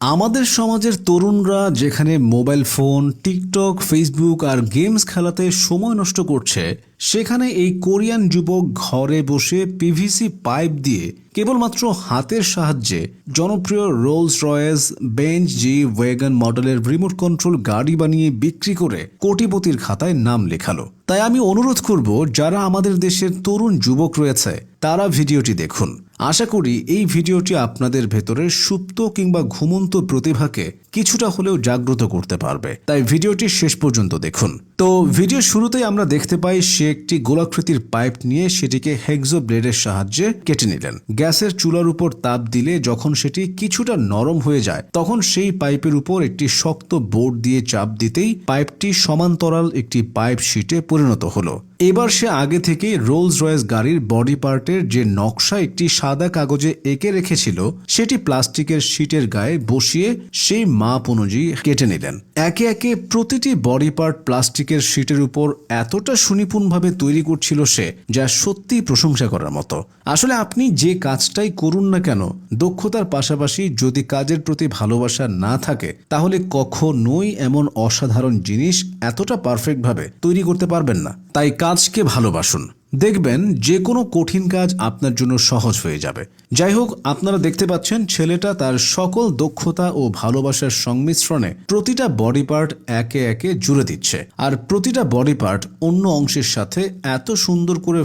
আমাদের সমাজের তরুণরা যেখানে মোবাইল ফোন টিকটক ফেসবুক আর গেমস খেলাতে সময় নষ্ট করছে সেখানে এই কোরিয়ান যুবক ঘরে বসে পিভিসি পাইপ দিয়ে কেবলমাত্র হাতের সাহায্যে জনপ্রিয় রোলস রয়েস বেঞ্চ জি ওয়েগন মডেলের রিমোট কন্ট্রোল গাড়ি বানিয়ে বিক্রি করে কোটিপতির খাতায় নাম লেখালো। তাই আমি অনুরোধ করব, যারা আমাদের দেশের তরুণ যুবক রয়েছে, তারা ভিডিওটি দেখুন। আশা করি এই ভিডিওটি আপনাদের ভেতরের সুপ্ত কিংবা ঘুমন্ত প্রতিভাকে কিছুটা হলেও জাগ্রত করতে পারবে। তাই ভিডিওটি শেষ পর্যন্ত দেখুন। তো ভিডিও শুরুতেই আমরা দেখতে পাই সে একটি গোলাকৃতির পাইপ নিয়ে সেটিকে হেক্সো ব্লেডের সাহায্যে কেটে নিলেন। গ্যাসের চুলার উপর তাপ দিলে যখন সেটি কিছুটা নরম হয়ে যায়, তখন সেই পাইপের উপর একটি শক্ত বোর্ড দিয়ে চাপ দিতেই পাইপটি সমান্তরাল একটি পাইপ শিটে পরিণত হলো। এবার সে আগে থেকেই রোলস রয়েস গাড়ির বডি পার্টের যে নকশা একটি সাদা কাগজে এঁকে রেখেছিল, সেটি প্লাস্টিকের শিটের গায়ে বসিয়ে সেই মাপ অনুযায়ী কেটে নিলেন। একে একে প্রতিটি বডি পার্ট প্লাস্টিকের শিটের উপর এতটা সুনিপুণভাবে তৈরি করছিল সে, যা সত্যিই প্রশংসা করার মতো। আসলে আপনি যে কাজটাই করুন না কেন, দক্ষতার পাশাপাশি যদি কাজের প্রতি ভালোবাসা না থাকে, তাহলে কখনোই এমন অসাধারণ জিনিস এতটা পারফেক্টভাবে তৈরি করতে পারবেন না। তাই কাজকে ভালোবাসুন। দেখবেন যে কোনো কঠিন কাজ আপনার জন্য সহজ হয়ে যাবে। যাই হোক, আপনারা দেখতে পাচ্ছেন ছেলেটা তার সকল দক্ষতা ও ভালোবাসার সংমিশ্রণে প্রতিটা বডি পার্ট একে একে জুড়ে দিচ্ছে। আর প্রতিটা বডি পার্ট অন্য অংশের সাথে এত সুন্দর করে